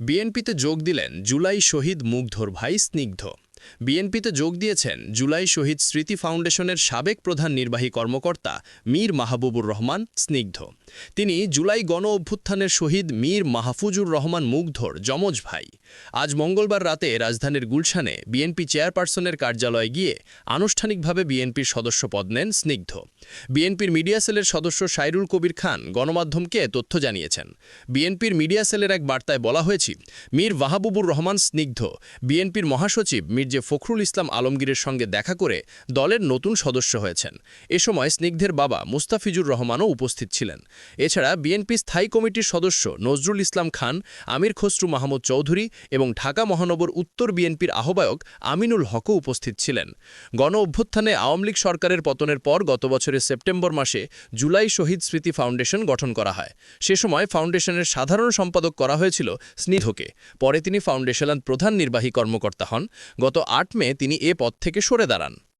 বিএনপিতে যোগ দিলেন জুলাই শহীদ মুগ্ধর ভাই স্নিগ্ধ। বিএনপিতে যোগ দিয়েছেন জুলাই শহীদ স্মৃতি ফাউন্ডেশনের সাবেক প্রধান নির্বাহী কর্মকর্তা মীর মাহবুবুর রহমান স্নিগ্ধ। তিনি জুলাই গণ অভ্যুত্থানের শহীদ মীর মাহফুজুর রহমান মুগ্ধর যমজ ভাই। আজ মঙ্গলবার রাতে রাজধানীর গুলশানে বিএনপি চেয়ারপারসনের কার্যালয়ে গিয়ে আনুষ্ঠানিকভাবে বিএনপির সদস্য পদ নেন স্নিগ্ধ। বিএনপির মিডিয়া সেলের সদস্য সাইরুল কবির খান গণমাধ্যমকে তথ্য জানিয়েছেন। বিএনপির মিডিয়া সেলের এক বার্তায় বলা হয়েছে, মীর মাহবুবুর রহমান স্নিগ্ধ। বিএনপির মহাসচিব মির্জে ফখরুল ইসলাম আলমগীরের সঙ্গে দেখা করে দলের নতুন সদস্য হয়েছেন। এ সময় স্নিগ্ধের বাবা মুস্তাফিজুর রহমানও উপস্থিত ছিলেন। এছাড়া বিএনপি স্থায়ী কমিটির সদস্য নজরুল ইসলাম খান, আমির খসরু মাহমুদ চৌধুরী এবং ঢাকা মহানগর উত্তর বিএনপির আহ্বায়ক আমিনুল হকও উপস্থিত ছিলেন। গণ অভ্যুত্থানে আওয়ামী লীগ সরকারের পতনের পর গত বছরের সেপ্টেম্বর মাসে জুলাই শহীদ স্মৃতি ফাউন্ডেশন গঠন করা হয়। সে সময় ফাউন্ডেশনের সাধারণ সম্পাদক করা হয়েছিল স্নিধকে পরে তিনি ফাউন্ডেশনের প্রধান নির্বাহী কর্মকর্তা হন। গত আট মে তিনি এ পদ থেকে সরে দাঁড়ান।